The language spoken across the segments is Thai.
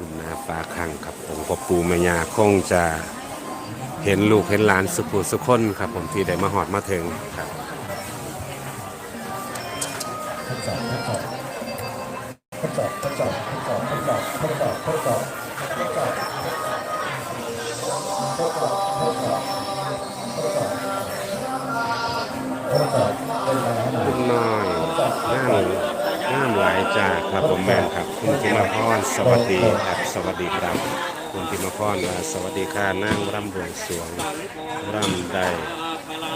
คุณนาปลาคังครับองค์พ่อปู่แม่ย่าคงจะเห็นลูกเห็นหลานสุขุสุขคนครับ ผมที่ได้มาหอดมาถึงครับทดสอบทดสอบทดสอบทดสอบทดสอบทดสอบทดสอบทดสอบายจากครับผมแมนครับ คุณธิมาพรสวัสดีครับสวัสดีครับ คุณธิมาพรว่าสวัสดีค่ะนั่งร่ำบวงสรวงร่ำได้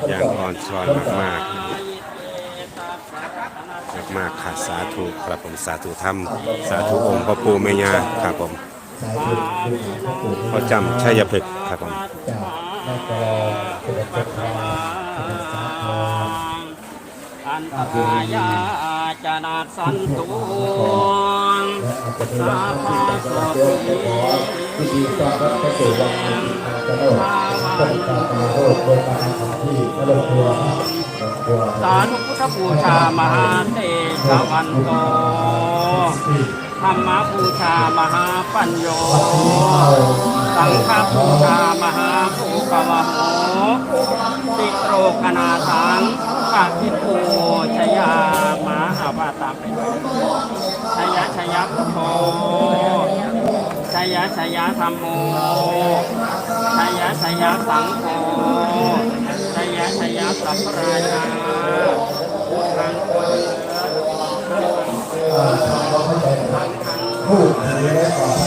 อย่างอ่อนช้อยมากๆมากๆค่ะสาธุครับผมสาธุธรรมสาธุองค์พระปู่แม่ย่าครับผมสายบุญบุญพระปู่พ่อจำชัยพฤกษ์ครับผม จากแม่กรองสุรพรครอั นตรายาจนาสันตุงและอาจจะมีบางท่านที่จะเดินไปขอพิธีต้อนรับพระสู่วังในทางกระโดดต้นตาตาโลกโดยการทำที่กระดกตัวร์สาธุพุทธบูชามหาเตชะวันโตธรรมบูชามหาปัญโย สังฆบูชามหาภูกวโหติโรกนาสัง ปะทิปูชยามาหาวาตามไปด้วยชยชยพุทโธชยชยธรรมโมชยชยสังโฆชยชยสัพพราชาพุทธังโฆผู้ถือและก่อน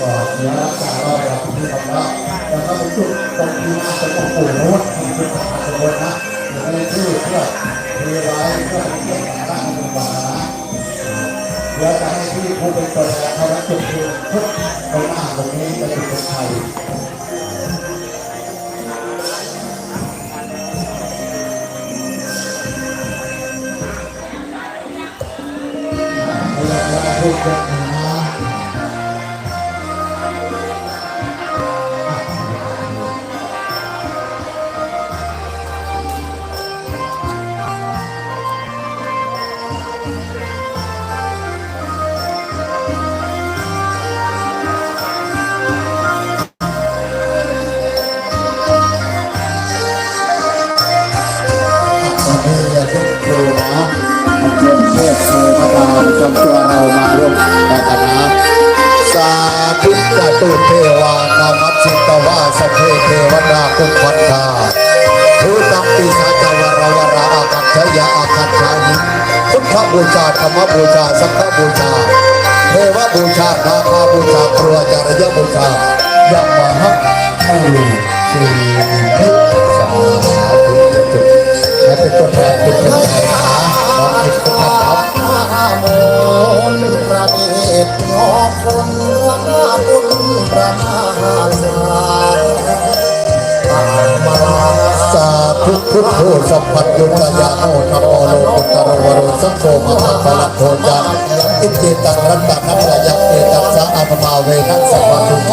ก่อนเนื้อรักษาเราแบบที่ทำแล้วแล้วก็เป็นจุดตรงที่น่าจะต้องปลูกนู้นที่จุดสำคัญเลยนะ มีที่เพื่อเทไว้เพื่อเป็นเรื่อตั้งเป็นวาระเดี๋ยวจะให้ที่ผู้เป็นตัวแทนเขารับจุดคือทุกตรงหน้าตรงนี้จะเป็นคนไทยแล้วพูดกัน เทวดาคุพันธาภูตังปีศาจวรวราอาคัตชยาอาคัตชายิพุทธบูชาธรรมบูชาสังฆบูชาเทวบูชานาคาบูชาครัวจารยบูชายัมหะมูสีทิสาธุจตุและเป็นตัวแทนเป็นตัวแทนนะน้องอิสระครับโมนประเดชงอคนว่าบุญประมาสา มาสาธุพุทโธสัพพัญญุตยาโนธรรมโลกุตตรวโรสังโฆมหาพลังโทจาอิจิตังรัตตังนัมยักเตตัสสะอัปมาเวนัสสัพพทุโข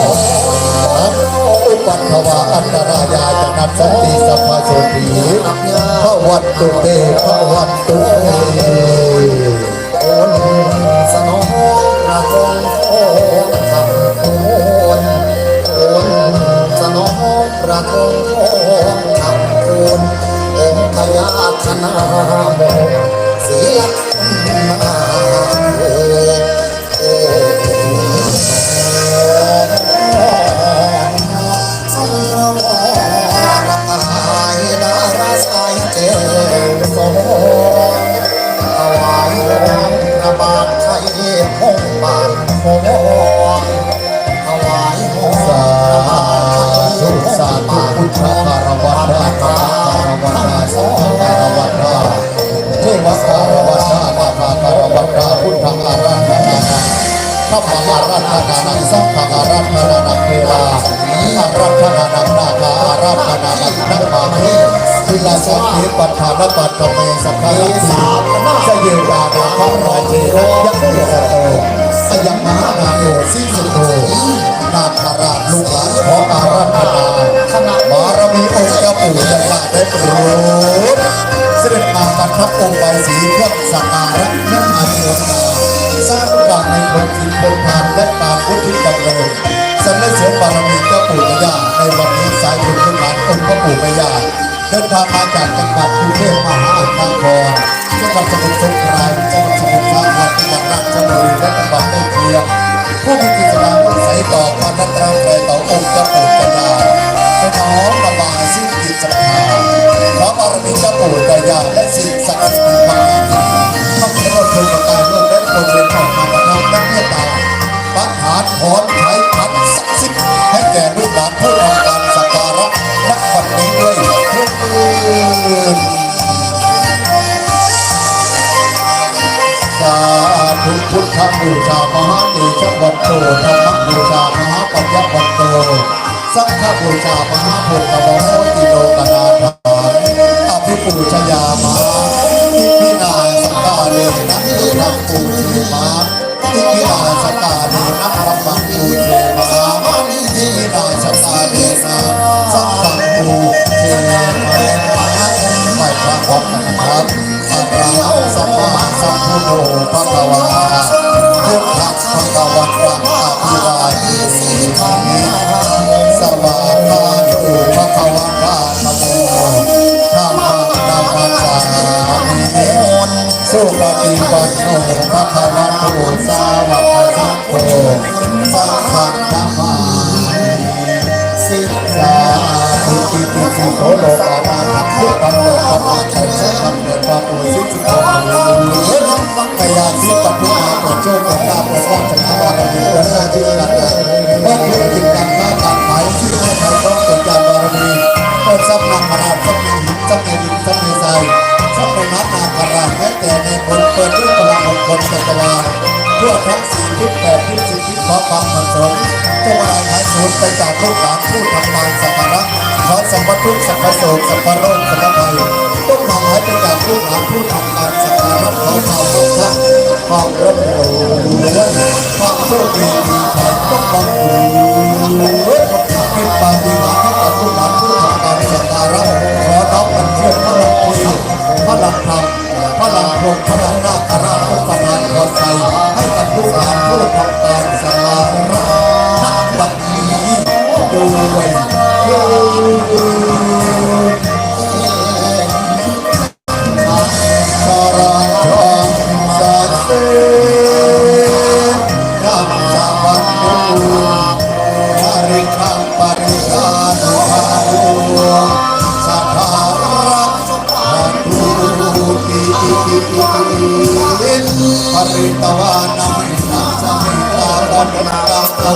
อุปัฏฐวาอันตรายาจนัสสันติสัพพโสตีพระวัตตุเตพระวัตตุเต Amen. พระมหราชนานังสังฆอาราธนานังเทวาอาราธนานังนาคาอาราธนานังนักมาเทศิลาสังเขปัฏฐานปัตตเมสัพพะยัสสเยวานาคัมราเจยักษ์เยโอสยังมหานาโยสิสุโตนาคาราชลูกหลานขออาราธนาบารมีองค์เจ้าปู่ยังละได้โปรดเสด็จมาประทับองค์ใบสีเครื่องสักการะนั่งอาเทวนาสร้าง ในวันคืนบนผานและตามพุทธิจำเริญสรรเสริบารมีเจ้ปู่แม่ย่าในวันนี้สายถึงขึ้นหลานองค์พรปู่แม่ย่าเดินทางมาจากจังหวัดกรุงเทพมหา พุทธบูชามหาเดชวัตโตธรรมบูชามหาปัญญวัตโต สังฆบูชามหาโพธิบโมติโลกนาถานอภิปูชยามาอิพินาสกาเลนะเอรังปูเชมาอิพินาสกาเลนะรัมมังปูเชมาอิพินาสกาเลนะสัมมังปูเชมาไปพระพร้อ พระกวาพุทธังพระกวันตังอภิวาเทสีขังสวาคาโตพระวันตาธโมธรรมะนามัสามิสุปฏิปันโนพระวันโตสาวกสังโฆสังฆังนามาสิกขาทุติติสิโสโลกานาทัพพุทธังโลกา นาชัยชนะเกิดความอุสิสิโกพยาสิตพุทธาเปิดโชคเปิดลาเปิดวาสนาบารมีเปิดหน้าที่การงานเปิดธุรกิจการค้าการขายที่ให้ใครต้องเกิดการบารมีเปิดทรัพย์นำมาราทรัย์ในหินทรัพย์ในดินทรัยในทรายทรัพย์ในนัดนาคาราแม้แต่ในคนเปิดด้วยพลังของคนจักรวาลทั่วทั้งสี่ทิศแปดทิศสิบทิศขอความผสมจงมาหายสูญไปจากลูกหลานผู้ทำงานสักการะ ขอสัมปทุกสัพพโสสัพพโรคสัพพภัยต้องทำให้เป็นกากลูกหานผู้ทำงานสักการะขอความมั่งคั่งความร่มรวยความโชคดีต้องบังเอิญ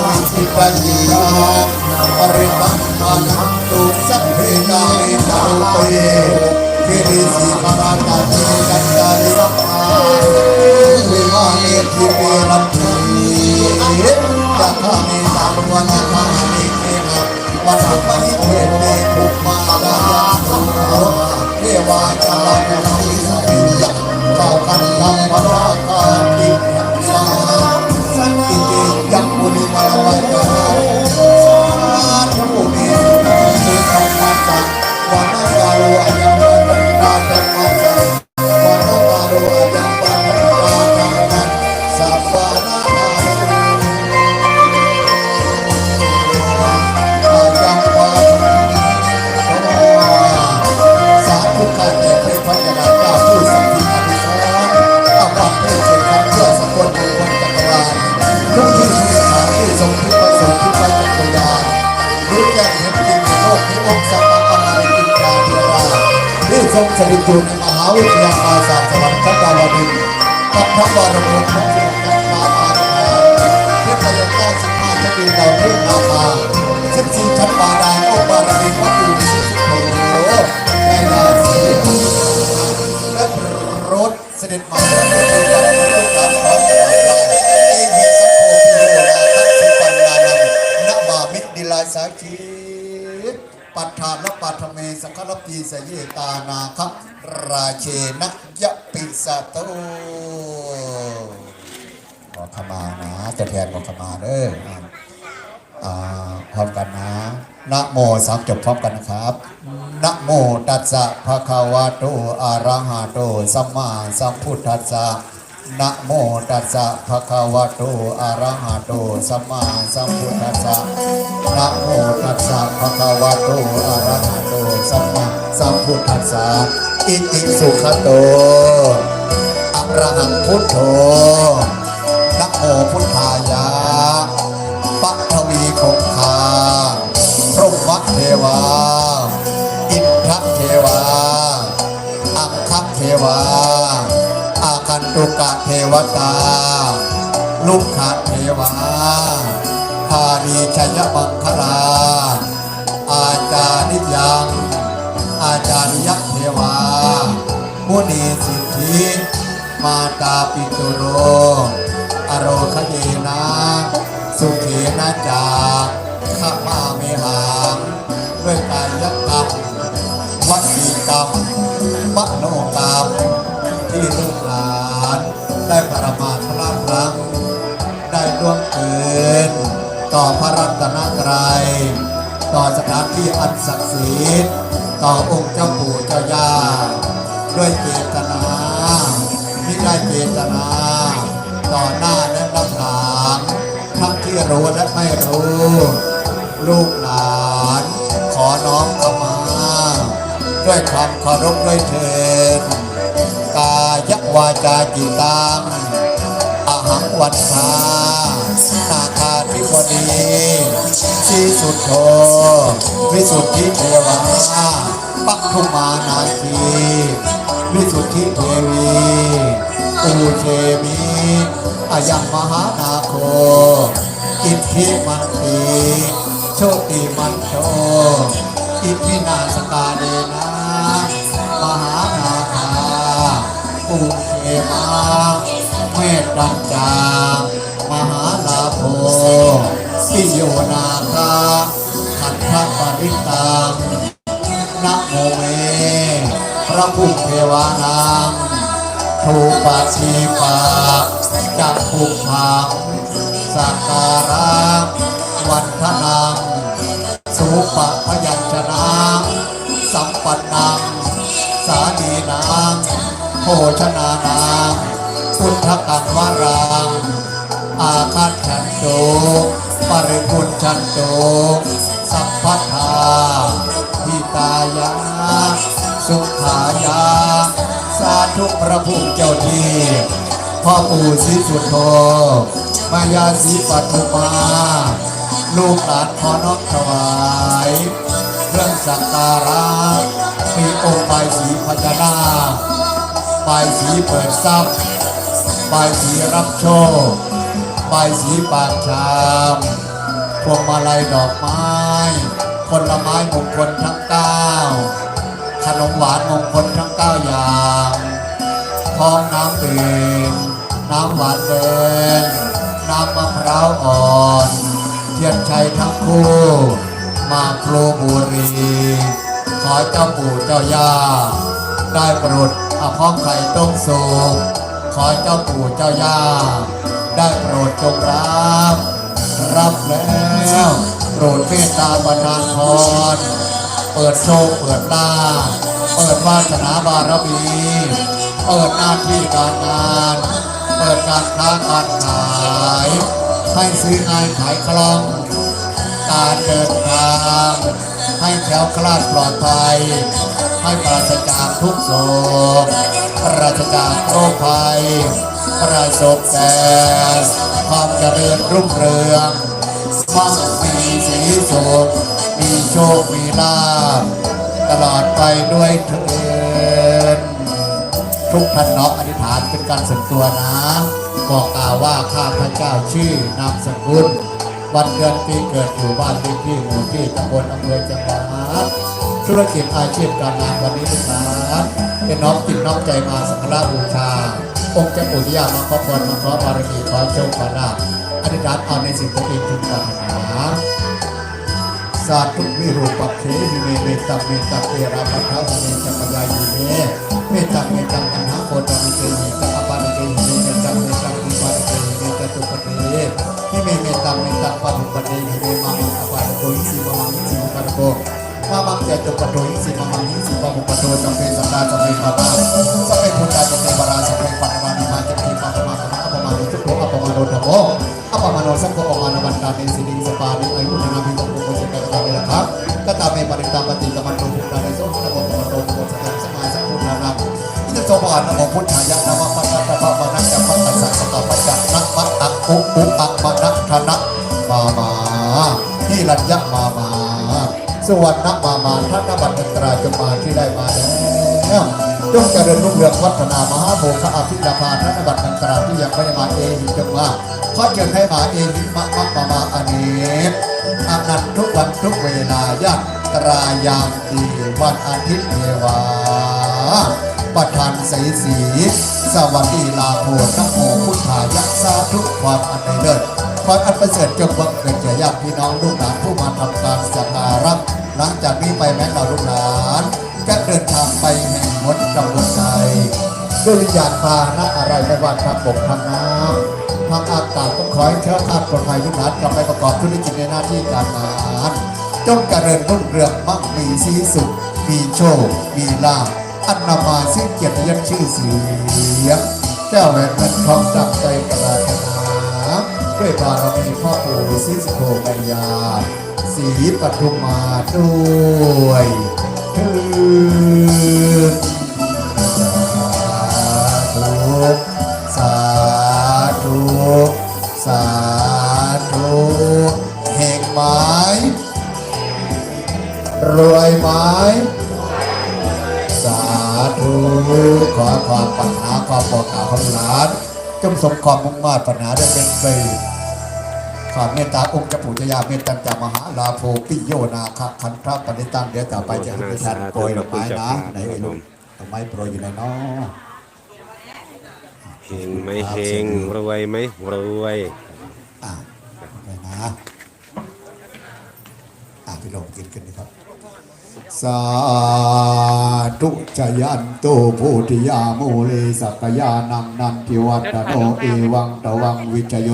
วิสิปัญญาปริปันนันตุสัพเพกาลิตารุเปคิดสิมาราตาเกันดารัมมาวิมาเนติเมรัมพีจัก องสัมมาสัมพุทธเจ้าเทราที่ทรงสถิตอยู่ในมหาวิทยาลัยศาสตร์สวรรค์ชั้นดาวดึงกับพระบรมรูทรงจักรวาลอาภาเทพยเจ้าสิบห้าชั้นดินดาวเทพนาคาสิบสี่ชั้นบาดาลอบารมีวัดอยู่ที่สุโขในาศีและรถเสด็จมาในการขอสวรรค์เอหิสัพโพธิโยนาทัพสิปันนานังนบามิตรดิลาสาคี ปัฏฐานและปัฏเมสังฆรปีสเยตานาคัราเชนะยะปิสะโตขอขมานะจะแทนขอขมาเด้อพร้อมกันนะนะโมสามจบพร้อมกันนะครับนะโมตัสสะภะคะวะโตอะระหะโตสัมมาสัมพุทธัสสะ นะโมตัสสะภะคะวะโต อะระหะโต สัมมาสัมพุทธัสสะ นะโมตัสสะภะคะวะโต อะระหะโต สัมมาสัมพุทธัสสะ อิติสุขโต อะระหังพุทโธ นะโมพุทธายะปะทวีคงคาพรหมเทวา อินทรเทวา อังคเทวา ตุกะเทวตา ลุกขะเทวาพาดีชัยมังคลา อาจาริยัง อาจาริยเทวามุนีสิทธิมาตาปิตุโร อโรคเยนะ สุเขนะจาข้ามาเมหังด้วยกายกรรมวัจีกรรม ต่อพระรัตนตรัย ต่อสถานที่อันศักดิ์สิทธิ์ต่อองค์เจ้าปู่เจ้าย่าด้วยเจตนาที่ได้เจตนา ต่อหน้าและรับหลังทั้งที่รู้และไม่รู้ ลูกหลานขอน้อมเข้ามา ด้วยความเคารพด้วยเถิดกาย วาจาจิตังอหังวัฏฐานา สีสุดโทวิสุทธิเทวาปักขุมานาคีวิสุทธิเทวีปูเชมีอายังมหานาโคอิทธิมันตีโชติมันโชอิทธินาสกาเดนะมหานาคาปุเทมาเมตตัญจามหาลาโภ ปิโยนาคาขันธปริตังนะโมเมพระผู้เทวานังทูปาชีปาจักขุพังสักการะวันทนังสุปะพยัญชนะสัมปันนังสาดีนางโภชนานางพุทธกังวรังอาคาชันโต ปริพุนชันโตสัพพทาทิตายา สุขายา สาธุพระภูมิเจ้าที่พ่อปู่ศรีสุโธมายาศรีปัทุมา ลูกหลานขอน้อมถวายเครื่องสักการะมีองค์ใบายสีพญานาใบายสีเปิดทรัพย์ใบายสีรับโชค ใบสีปากชามพวงมาลัยดอกไม้ผละไม้มงคลทั้งเก้าขนมหวานมงคลทั้งเก้าอย่างทองน้ำดื่มน้ำหวานแดงน้ำมะพร้าวอ่อน เทียนชัยทั้งคู่ มาโครบุรี ขอเจ้าปู่เจ้าย่า ได้โปรดอภ้อมไข่ต้มสุกขอเจ้าปู่เจ้าย่า ได้โปรดจงรับ รับแล้วโปรดเมตตาประทานพรเปิดโชคเปิดลาเปิดวาสนาบารมี เปิดหน้าที่การงาน เปิดการค้าการขาย ให้ซื้องายขายคล่อง การเดินทางให้แถวคลาดปลอดภัย ให้ปราศจากทุกโศกปราศจากโรคภัย ประสบแต่ความเจริญรุ่งเรืองมั่งมีสีสุขมีโชค มีลาภตลอดไปด้วยเถิดทุกท่านเนาะอธิษฐานเป็นการส่วนตัวนะบอกกล่าวว่าข้าพระเจ้าชื่อนามสกุลวันเดือนปีเกิดอยู่บ้านเลขที่หมู่ที่ตำบลอำเภอจังหวัดธุรกิจอาชีพการงานวันนี้ทุกท่านเป็นน้อมจิตน้อมใจมาสักการะบูชา องค์เจ้าปู่ย่ามาขอพรมาขอบารมีขอโชคขอลาภอธิษฐานเอาในสิ่งที่เป็นทุกปรารถนาสาธุวิรูปักเขหิเมเมตัมเมตัมเอราปัทธาสเมจักรยายเมเมตัมเมตัมอันหาโคตมิเกหิตัปปานิเกหิเมตัมเมตัมอิปานิเกหิเมตตุปเทหิเมเมตัมเมตัมปะหุปะเทหิเมมังอปานิโกหิสิมมังหิสิมุปะโก มามังเจตุปะโตหิสิมมังหิสิปะหุปะโตสัมเพสัมตาสัมเพปะตาสัมเพพุทธาสัมเพปะราสัมเพปัตตานิมาจัตติปะปะมาคะมะอัปมานิทุกโขอัปมาโนธโมอัปมาโนสังโฆปมาโนะวันตาเนสิริสปานิอายุนามิโกโกโกสิกะกะเวระครับกตาเมปริตาปฏิกะมันโตพุทธาเนโสนะโมตะโมโตโมสังสมาสัมพุทธานังอิตโตปะนะโมพุทธายะนะมะปะตตะปะปะนังกะปะตตะสัสสะกะปะจักนะมะอะอุอุอะมะนะทะนะมามาที่รัญญะมามา สวรรค์มามาท่านบัตรตราจมาที่ได้มาแล้วจจงเจริญรุ่งเรืองวัฒนามหาโภคอภิรพาธนบัตรต่าที่ยังไม่ได้มาเองจงมาขอเชิญให้มาเองมามมามาอเนกอานันทุกวันทุกเวลายัตรายามดีวันอาทิตย์เทวาประธานใสสี สวัสดีลาโภนะโมพุทธายะสาธุความอันในเลิศ ความอันประเสริฐจงบังเกิดแก่ญาติพี่น้องลูกหลานผู้มาทำการสักการะหลังจากนี้ไปแม้เราลูกหลานจะเดินทางไปแห่งมดกำบลใจด้วยวิญญาณพาหนะอะไรไม่ว่าทางบกทางน้ำทางอากาศต้องขอให้เชื้อชาตปลอดภัยลูกหลานกลับไปประกอบธุรกิจในหน้าที่การงานจงเริญรุ่งเรืองมั่งมีสีสุขมีโชคมีลาภอันนำมาซึ่งเกียรติยศชื่อเสียงแก้วแหวนเงินทองดังใจปรารถนา ด้วยบารมีพ่อปู่ศรีสโธปัญญาศรีปทุมมาด้วยเถิดสาธุสาธุสาธุเฮงไหมรวยไหมสาธุขอความปัญหาความปลอดภัยของหลาน จงสมความมุ่งมา่ปัญหาได้เป็นไปความเมตตาองค์เจ้าปู่เจายาเมตตันจามหาลาโภปิโยนาคะคันพระปณิตังเดี๋ยวต่อไปจะให้ประธานโปรยดอกไม้นะไหนไอ้ลูกดอกไม้โปรยอยู่ไหนเนาะเฮงไหมเฮงรวยไหมรวยอะนะอะพี่ลงกินกันดีครับ สาธุจยันโตโพธิยาโมเลสักยานังนันทิวัตโนเอวังตวังวิจโย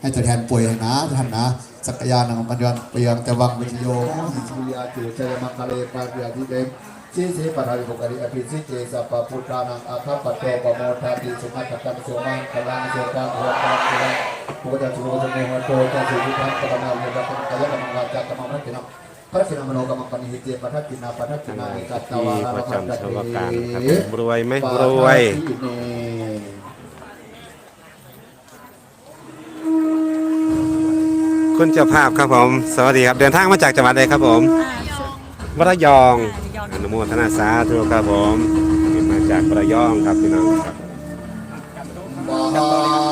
ให้ตัวแทนป่วยนะท่านนะ สักยานังปัญญนเปียงตวังวิจโยหิสุริยาจุเจยมังคเลปาริยาธิเดมสีสีปราริภุกริอภิสิเจสัพพพุทธานังอาคัปปะโตปโมทาติสุขัตตังสุมังคลังโสกังโหตังโหตังปุจจสุโมสมุหโตจัสุทิทังปะนาวิรัตกายะมังวาจากัมมัตินัง พระสินามโนกรรมปณิหิเตปะทักกินาปะทักกินาเอกัตตที่วาหาประรพันจำตชาวเตการครับรวยไหมรวยคุณเจ้าภาพครับผม สวัสดีครับ เดินทางมาจากจังหวัดใดครับผมระยองอนุโมทนาสาธุครับผมมาจากระยองครับพี่น้องครับมหา